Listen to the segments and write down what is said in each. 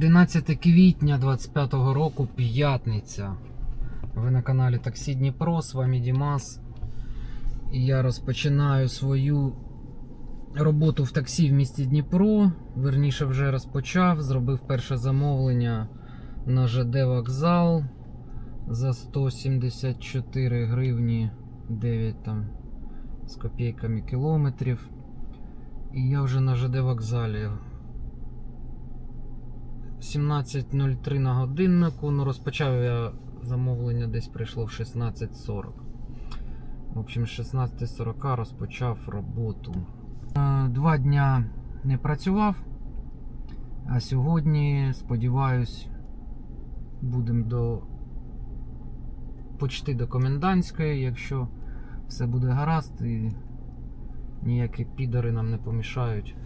11 квітня 25 року, п'ятниця. Ви на каналі Таксі Дніпро, з вами Дімас. І я розпочинаю свою роботу в таксі в місті Дніпро. Верніше вже розпочав, зробив перше замовлення на ЖД вокзал за 174 гривні 9 там з копійками кілометрів. І я вже на ЖД вокзалі. 17.03 на годиннику. Ну, розпочав я замовлення десь прийшло в 16.40. В общем, з 16.40 розпочав роботу. Е, Два дня не працював. А сьогодні, сподіваюсь, будемо до почти до комендантської, якщо все буде гаразд і ніякі підари нам не помішають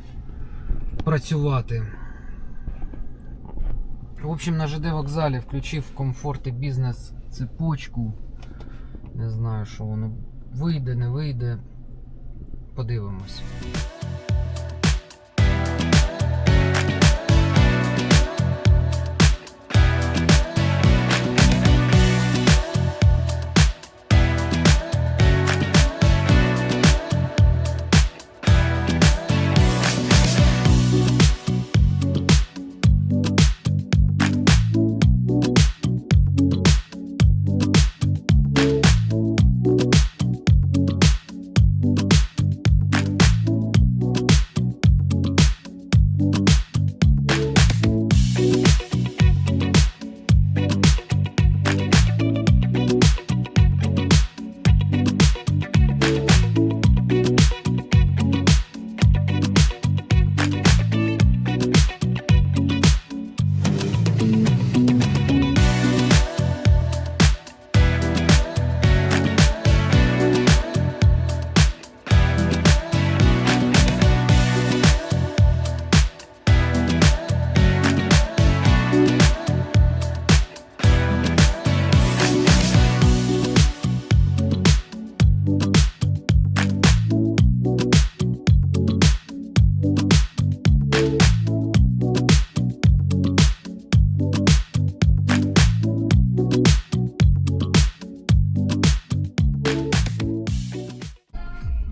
працювати. В общем, на ЖД вокзалі включив комфорт і бізнес цепочку. Не знаю, що воно вийде, не вийде. Подивимось.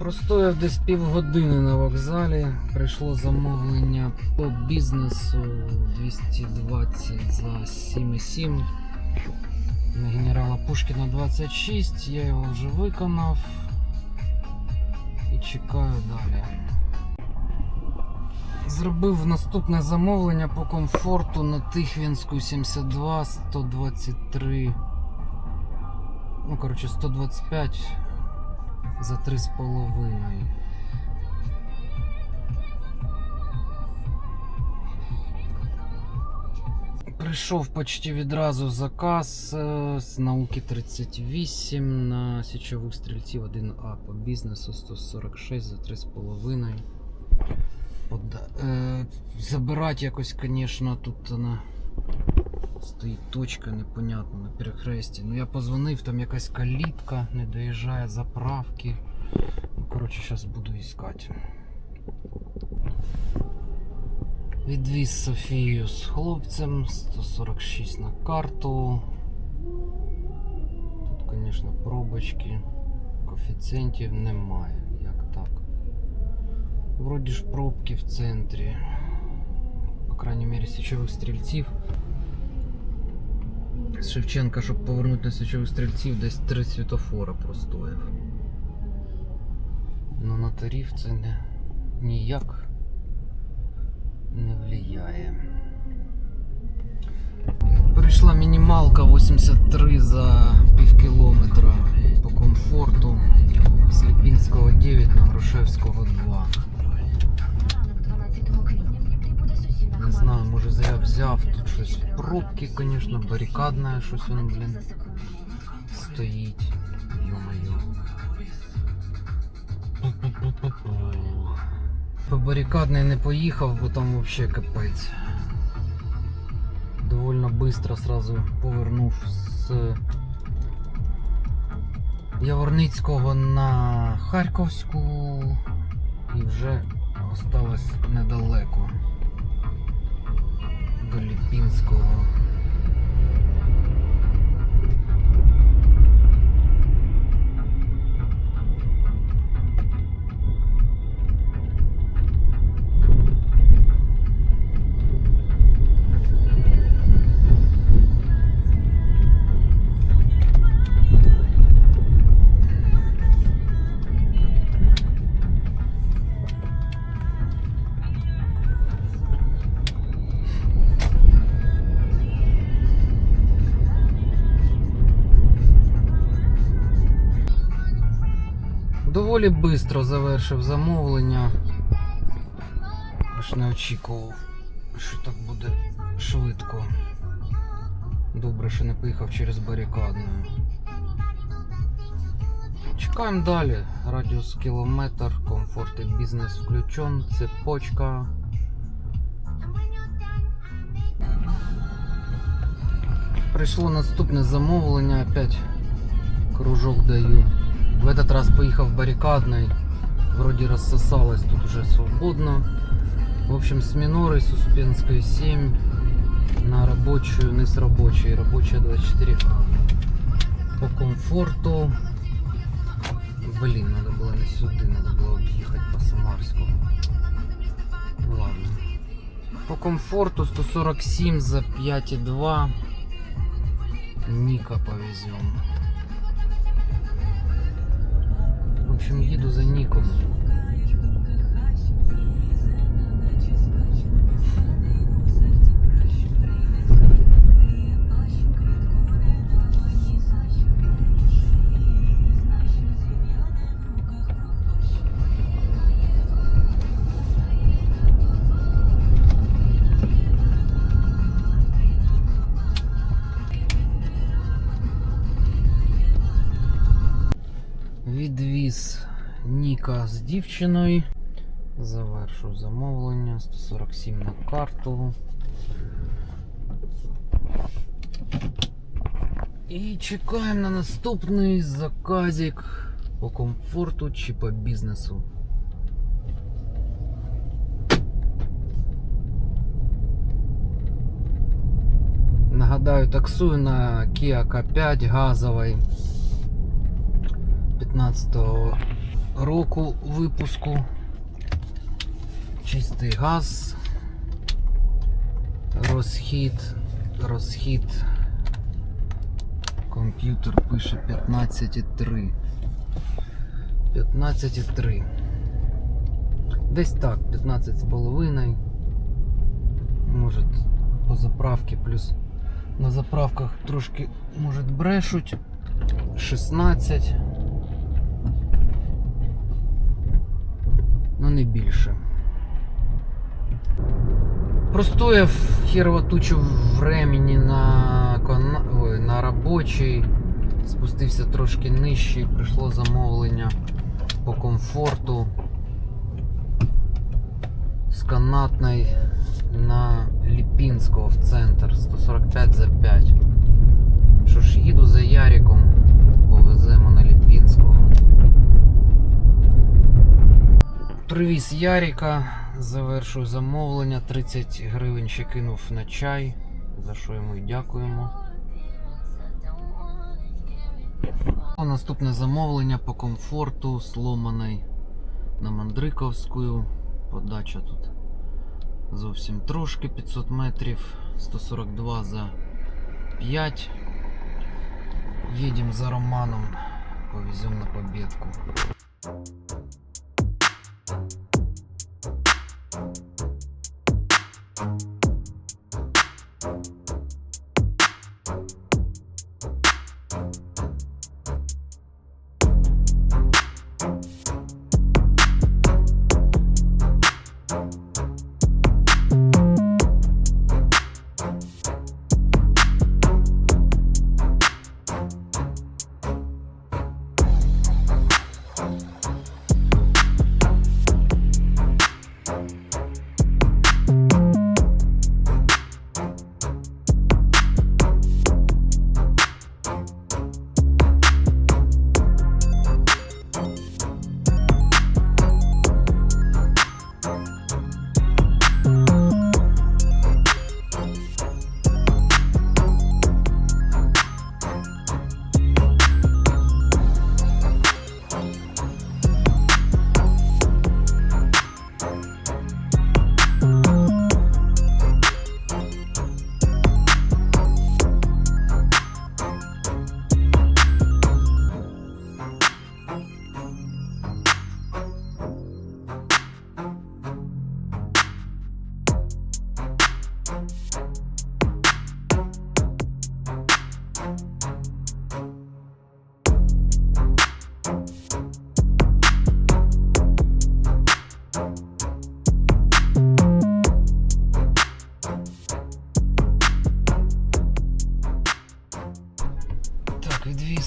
Простояв десь півгодини на вокзалі. Прийшло замовлення по бізнесу 220 за 7,7 на генерала Пушкіна 26. Я його вже виконав і чекаю далі. Зробив наступне замовлення по комфорту на Тихвінську 72 123. Ну, коротше, 125 за три з половиною. Прийшов почти відразу заказ е, з науки 38 на січових стрільців 1А по бізнесу 146 за 3,5. Пода- Е, забирати якось, звісно, тут вона стоїть точка непонятна на перехресті. Ну я позвонив, там якась калітка, не доїжджає заправки. Ну, коротше, зараз буду іскати. Відвіз Софію з хлопцем 146 на карту. Тут, звісно, пробочки. Коефіцієнтів немає. Як так? Вроді ж пробки в центрі. По крайній мірі січових стрільців. З Шевченка, щоб повернути на січових стрільців, десь три світофора простояв. Ну на тариф це не ніяк не влияє. Прийшла мінімалка 83 за пів кілометра по комфорту. З Ліпінського 9 на Грушевського 2. Не знаю, може зря взяв. Тут щось пробки, звісно, барикадне, щось воно, блін, стоїть. Йо-моє. По барикадnej не поїхав, бо там взагалі капець. Довольно быстро сразу повернув з Яворницького на Харківську і вже осталось недалеко до Доволі швидко завершив замовлення. Аж не очікував, що так буде швидко. Добре, що не поїхав через барикадну. Чекаємо далі. Радіус кілометр, комфорт і бізнес включен, цепочка. Прийшло наступне замовлення, опять кружок даю. В этот раз поехал баррикадной. Вроде рассосалось, тут уже свободно. В общем, с минорой с Успенской 7 на рабочую, не с рабочей, рабочая 24 По комфорту. Блин, надо было не сюда, надо было объехать по Самарскому. Ну Ладно. По комфорту 147 за 5,2. Ника повезем. Общем, їду за Ніком. Ніка з дівчиною. Завершу замовлення 147 на карту. І чекаємо на наступний заказик по комфорту чи по бізнесу. Нагадаю, таксую на Kia K5 газовий 15-го року випуску. Чистий газ. Розхід. Розхід. Комп'ютер пише 15,3. 15,3. Десь так, 15 з половиною. Може по заправці плюс на заправках трошки може брешуть. 16. Ну не більше. Простояв херово тучу времени на кона... Ой, на робочий. Спустився трошки нижче, прийшло замовлення по комфорту з канатної на Ліпінського в центр 145 за 5. Що ж, їду за Яриком, повеземо на Ліпінського. Привіз Яріка, завершую замовлення. 30 гривень ще кинув на чай, за що йому й дякуємо. А Наступне замовлення по комфорту сломаний на Мандриковську. Подача тут зовсім трошки 500 метрів, 142 за 5. Їдемо за Романом, повеземо на побєдку.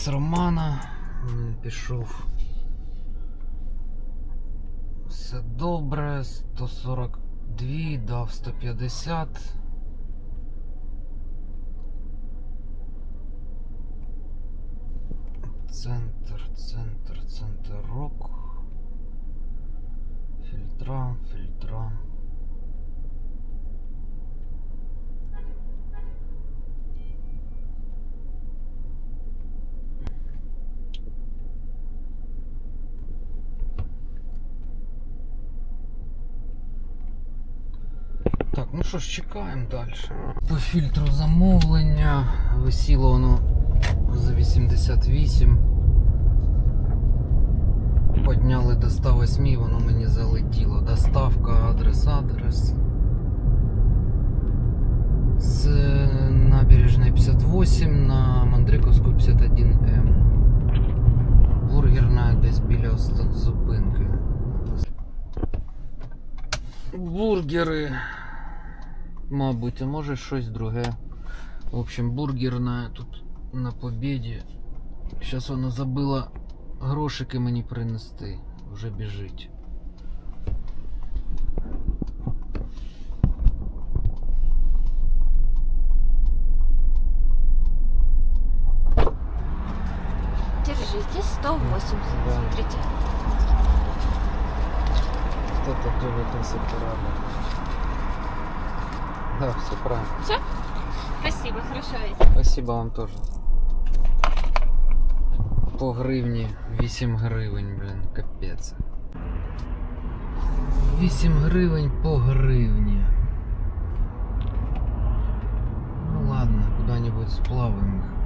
Відвіз Романа. Він пішов. Все добре, 142, дав 150. Центр, центр, центр рок. Фильтра, фильтра. Так, ну що ж, чекаємо далі. По фільтру замовлення висіло воно за 88. Подняли до 108, воно мені залетіло. Доставка, адрес, адрес. З набережної 58 на Мандриковську 51М. Бургерна десь біля зупинки. Бургери. Мабуть, а може щось друге. В общем, бургерна тут на побіді. Зараз вона забила грошики мені принести. Вже біжить. Держите, 180, Да. смотрите. Кто-то тоже это все правильно. Да, все правильно. Спасибо, хорошо. Спасибо вам тоже. По гривні 8 гривень, блін, капець. 8 гривень по гривні. Ну ладно, куда-нибудь сплаваем их.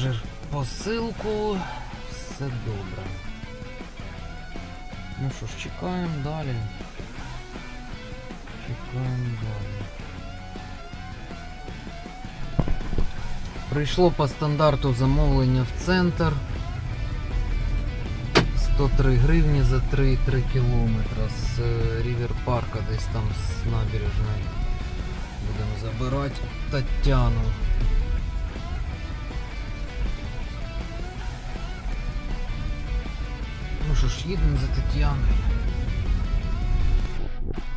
Пасажир посилку. Все добре. Ну що ж, чекаємо далі. Чекаємо далі. Прийшло по стандарту замовлення в центр. 103 гривні за 3,3 кілометра з е, Рівер Парка, десь там з набережної. Будемо забирати Тетяну. Що ж, їдемо за Тетяною.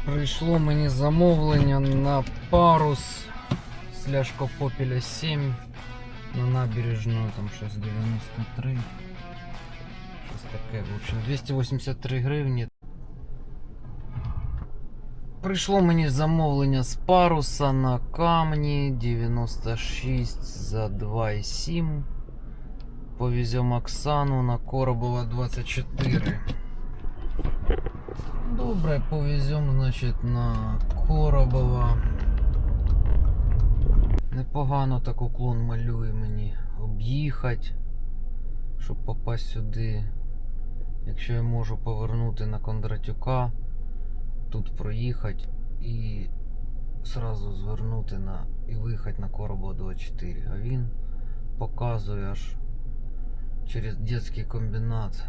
Прийшло мені замовлення на парус сляжко Попеля 7 на набережну, там щось 93. Щось таке, в общем, 283 гривні. Прийшло мені замовлення з паруса на камні 96 за 2,7. Повезем Оксану на Коробова 24. Добре, повезем, значить, на Коробова. Непогано так уклон малює мені об'їхати, щоб попасть сюди. Якщо я можу повернути на Кондратюка, тут проїхати і сразу звернути на і виїхати на Коробо 24. А він показує аж через детський комбінат.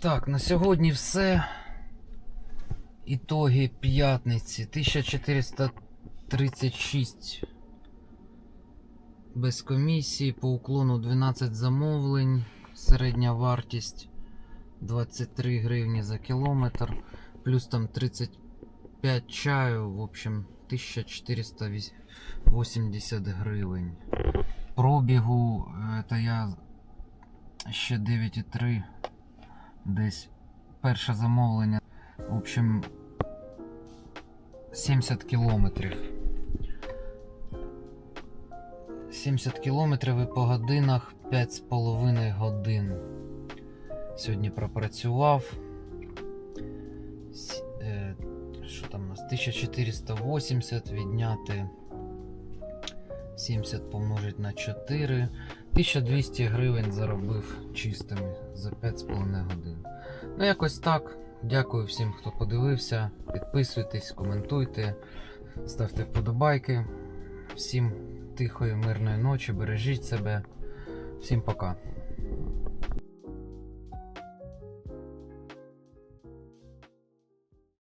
Так, на сьогодні все. Ітоги п'ятниці 1436 без комісії, по уклону 12 замовлень, середня вартість 23 гривні за кілометр, плюс там 35 чаю, в общем 1480 гривень. Пробігу, це я ще 9,3 десь перше замовлення. В общем, 70 кілометрів. 70 кілометрів і по годинах 5,5 годин. Сьогодні пропрацював. Е, Що там у нас? 1480 відняти 70 помножить на 4. 1200 гривень заробив чистими за 5,5 годин. Ну, якось так. Дякую всім, хто подивився. Підписуйтесь, коментуйте, ставте вподобайки. Всім тихої, мирної ночі, бережіть себе. Всім пока.